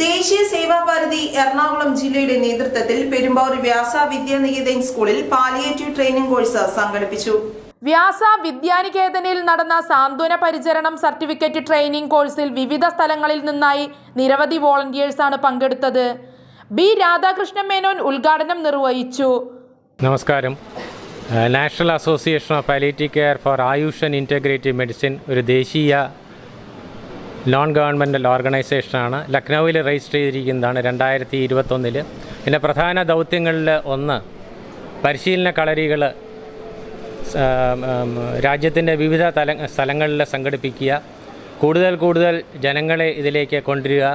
ദേശീയ സേവാഭാരതി എറണാകുളം ജില്ലയുടെ നേതൃത്വത്തിൽ പെരുമ്പാവൂർ വ്യാസ വിദ്യാനികേതൻ സ്കൂളിൽ പാലിയേറ്റീവ് ട്രെയിനിംഗ് കോഴ്സ് സംഘടിപ്പിച്ചു. വ്യാസ വിദ്യാനികേതനിൽ നടന്ന സാന്ത്വന പരിചരണം സർട്ടിഫിക്കറ്റ് ട്രെയിനിംഗ് കോഴ്സിൽ വിവിധ സ്ഥലങ്ങളിൽ നിന്നായി നിരവധി വോളണ്ടിയേഴ്സാണ് പങ്കെടുത്തത്. ബി രാധാകൃഷ്ണൻ മേനോൻ ഉദ്ഘാടനം നിർവഹിച്ചു. നമസ്കാരം. National association of palliative care for AYUSH and integrative medicine ഒരു ദേശീയ നോൺ ഗവൺമെന്റൽ ഓർഗനൈസേഷനാണ് ലക്നൗവിൽ രജിസ്റ്റർ ചെയ്തിരിക്കുന്നതാണ് രണ്ടായിരത്തി ഇരുപത്തൊന്നിൽ പിന്നെ പ്രധാന ദൗത്യങ്ങളിൽ ഒന്ന് പരിശീലന കളരികൾ രാജ്യത്തിന്റെ വിവിധ തല സ്ഥലങ്ങളിൽ സംഘടിപ്പിക്കുക. കൂടുതൽ കൂടുതൽ ജനങ്ങളെ ഇതിലേക്ക് കൊണ്ടുവരിക.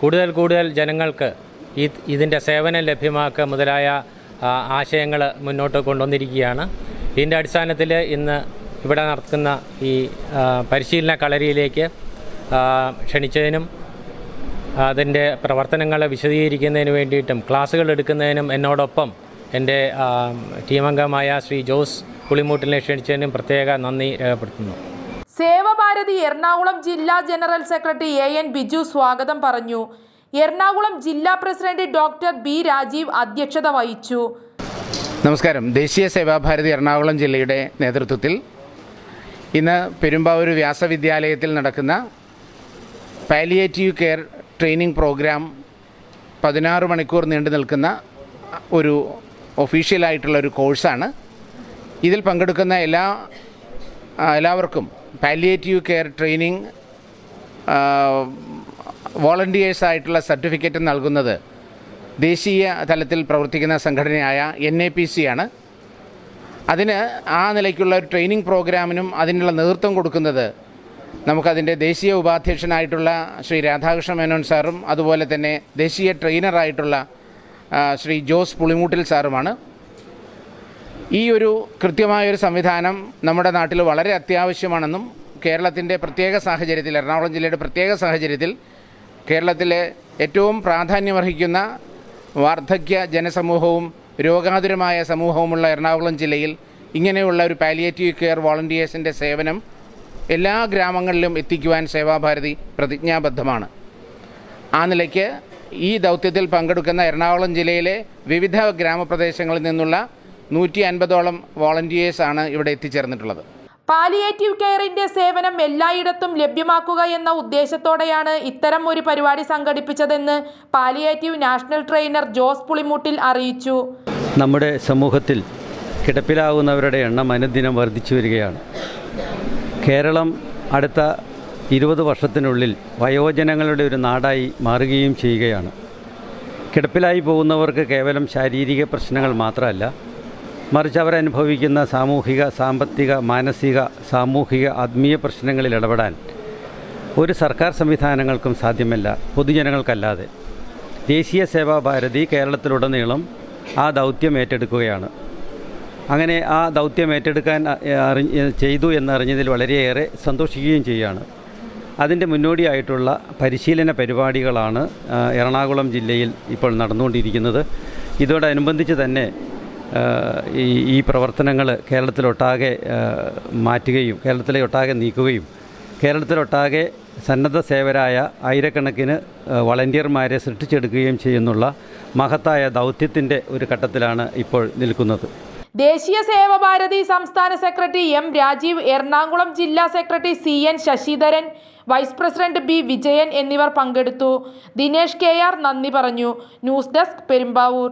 കൂടുതൽ കൂടുതൽ ജനങ്ങൾക്ക് ഈ ഇതിന്റെ സേവനം ലഭ്യമാക്കുക മുതലായ ആശയങ്ങൾ മുന്നോട്ട് കൊണ്ടുവന്നിരിക്കുകയാണ്. ഇതിന്റെ അടിസ്ഥാനത്തിൽ ഇന്ന് ഇവിടെ നടക്കുന്ന ഈ പരിശീലന കളരിയിലേക്ക് ക്ഷണിച്ചതിനും അതിന്റെ പ്രവർത്തനങ്ങളെ വിശദീകരിക്കുന്നതിന് വേണ്ടിയിട്ടും ക്ലാസ്സുകൾ എടുക്കുന്നതിനും എന്നോടൊപ്പം എന്റെ ടീമംഗമായ ശ്രീ ജോസ് പുളിമൂട്ടിനെ ക്ഷണിച്ചതിനും പ്രത്യേക നന്ദി രേഖപ്പെടുത്തുന്നു. സേവഭാരതി എറണാകുളം ജില്ലാ general secretary A N Biju സ്വാഗതം പറഞ്ഞു. എറണാകുളം ജില്ലാ പ്രസിഡന്റ് ഡോക്ടർ ബി രാജീവ് അധ്യക്ഷത വഹിച്ചു. നമസ്കാരം. ദേശീയ സേവാഭാരതി എറണാകുളം ജില്ലയുടെ നേതൃത്വത്തിൽ ഇന്ന് പെരുമ്പാവൂർ വ്യാസവിദ്യാലയത്തിൽ നടക്കുന്ന പാലിയേറ്റീവ് കെയർ ട്രെയിനിങ് പ്രോഗ്രാം പതിനാറ് മണിക്കൂർ നീണ്ടു നിൽക്കുന്ന ഒരു ഒഫീഷ്യലായിട്ടുള്ള ഒരു കോഴ്സാണ് ഇതിൽ പങ്കെടുക്കുന്ന എല്ലാ എല്ലാവർക്കും പാലിയേറ്റീവ് കെയർ ട്രെയിനിങ് വോളണ്ടിയേഴ്സായിട്ടുള്ള സർട്ടിഫിക്കറ്റ് നൽകുന്നത് ദേശീയ തലത്തിൽ പ്രവർത്തിക്കുന്ന സംഘടനയായ എൻ എ പി സി ആണ്. അതിന് ആ നിലയ്ക്കുള്ള ഒരു ട്രെയിനിങ് പ്രോഗ്രാമിനും അതിനുള്ള നേതൃത്വം കൊടുക്കുന്നത് നമുക്കതിന്റെ ദേശീയ ഉപാധ്യക്ഷനായിട്ടുള്ള ശ്രീ രാധാകൃഷ്ണ മേനോൻ സാറും അതുപോലെ തന്നെ ദേശീയ ട്രെയിനറായിട്ടുള്ള ശ്രീ ജോസ് പുളിമൂട്ടിൽ സാറുമാണ്. ഈ ഒരു കൃത്യമായൊരു സംവിധാനം നമ്മുടെ നാട്ടിൽ വളരെ അത്യാവശ്യമാണെന്നും കേരളത്തിന്റെ പ്രത്യേക സാഹചര്യത്തിൽ എറണാകുളം ജില്ലയുടെ പ്രത്യേക സാഹചര്യത്തിൽ കേരളത്തിലെ ഏറ്റവും പ്രാധാന്യമർഹിക്കുന്ന വാർദ്ധക്യ ജനസമൂഹവും രോഗാതുരമായ സമൂഹവുമുള്ള എറണാകുളം ജില്ലയിൽ ഇങ്ങനെയുള്ള ഒരു പാലിയേറ്റീവ് കെയർ വോളണ്ടിയേഴ്സിന്റെ സേവനം എല്ലാ ഗ്രാമങ്ങളിലും എത്തിക്കുവാൻ സേവാഭാരതി പ്രതിജ്ഞാബദ്ധമാണ്. ആ നിലയ്ക്ക് ഈ ദൗത്യത്തിൽ പങ്കെടുക്കുന്ന എറണാകുളം ജില്ലയിലെ വിവിധ ഗ്രാമപ്രദേശങ്ങളിൽ നിന്നുള്ള നൂറ്റി അൻപതോളം വോളണ്ടിയേഴ്സാണ് ഇവിടെ എത്തിച്ചേർന്നിട്ടുള്ളത്. പാലിയേറ്റീവ് കെയറിന്റെ സേവനം എല്ലായിടത്തും ലഭ്യമാക്കുക എന്ന ഉദ്ദേശത്തോടെയാണ് ഇത്തരം ഒരു പരിപാടി സംഘടിപ്പിച്ചതെന്ന് palliative national trainer Jose Pulimoottil അറിയിച്ചു. നമ്മുടെ സമൂഹത്തിൽ കിടപ്പിലാവുന്നവരുടെ എണ്ണം അനുദിനം വർദ്ധിച്ചു വരികയാണ്. കേരളം അടുത്ത ഇരുപത് വർഷത്തിനുള്ളിൽ വയോജനങ്ങളുടെ ഒരു നാടായി മാറുകയും ചെയ്യുകയാണ്. കിടപ്പിലായി പോകുന്നവർക്ക് കേവലം ശാരീരിക പ്രശ്നങ്ങൾ മാത്രമല്ല മറിച്ച് അവരനുഭവിക്കുന്ന സാമൂഹിക സാമ്പത്തിക മാനസിക സാമൂഹിക ആത്മീയ പ്രശ്നങ്ങളിൽ ഇടപെടാൻ ഒരു സർക്കാർ സംവിധാനങ്ങൾക്കും സാധ്യമല്ല പൊതുജനങ്ങൾക്കല്ലാതെ. ദേശീയ സേവാ ഭാരതി കേരളത്തിലുടനീളം ആ ദൗത്യം ഏറ്റെടുക്കുകയാണ്. അങ്ങനെ ആ ദൗത്യം ഏറ്റെടുക്കാൻ ചെയ്തു എന്നറിഞ്ഞതിൽ വളരെയേറെ സന്തോഷിക്കുകയും ചെയ്യുകയാണ് അതിന്റെ മുന്നോടിയായിട്ടുള്ള പരിശീലന പരിപാടികളാണ് എറണാകുളം ജില്ലയിൽ ഇപ്പോൾ നടന്നുകൊണ്ടിരിക്കുന്നത്. ഇതോടനുബന്ധിച്ച് തന്നെ ഈ ഈ പ്രവർത്തനങ്ങൾ കേരളത്തിലൊട്ടാകെ മാറ്റുകയും കേരളത്തിലെ ഒട്ടാകെ നീക്കുകയും കേരളത്തിലൊട്ടാകെ സന്നദ്ധ സേവരായ ആയിരക്കണക്കിന് വളണ്ടിയർമാരെ സൃഷ്ടിച്ചെടുക്കുകയും ചെയ്യുന്നുള്ള മഹത്തായ ദൗത്യത്തിന്റെ ഒരു ഘട്ടത്തിലാണ് ഇപ്പോൾ നിൽക്കുന്നത്. ദേശീയ സേവഭാരതി സംസ്ഥാന സെക്രട്ടറി എം രാജീവ് എറണാകുളം ജില്ലാ secretary C N Sasidharan vice president B Vijayan എന്നിവർ പങ്കെടുത്തു. ദിനേഷ് കെ ആർ നന്ദി പറഞ്ഞു. News desk Perumbavoor.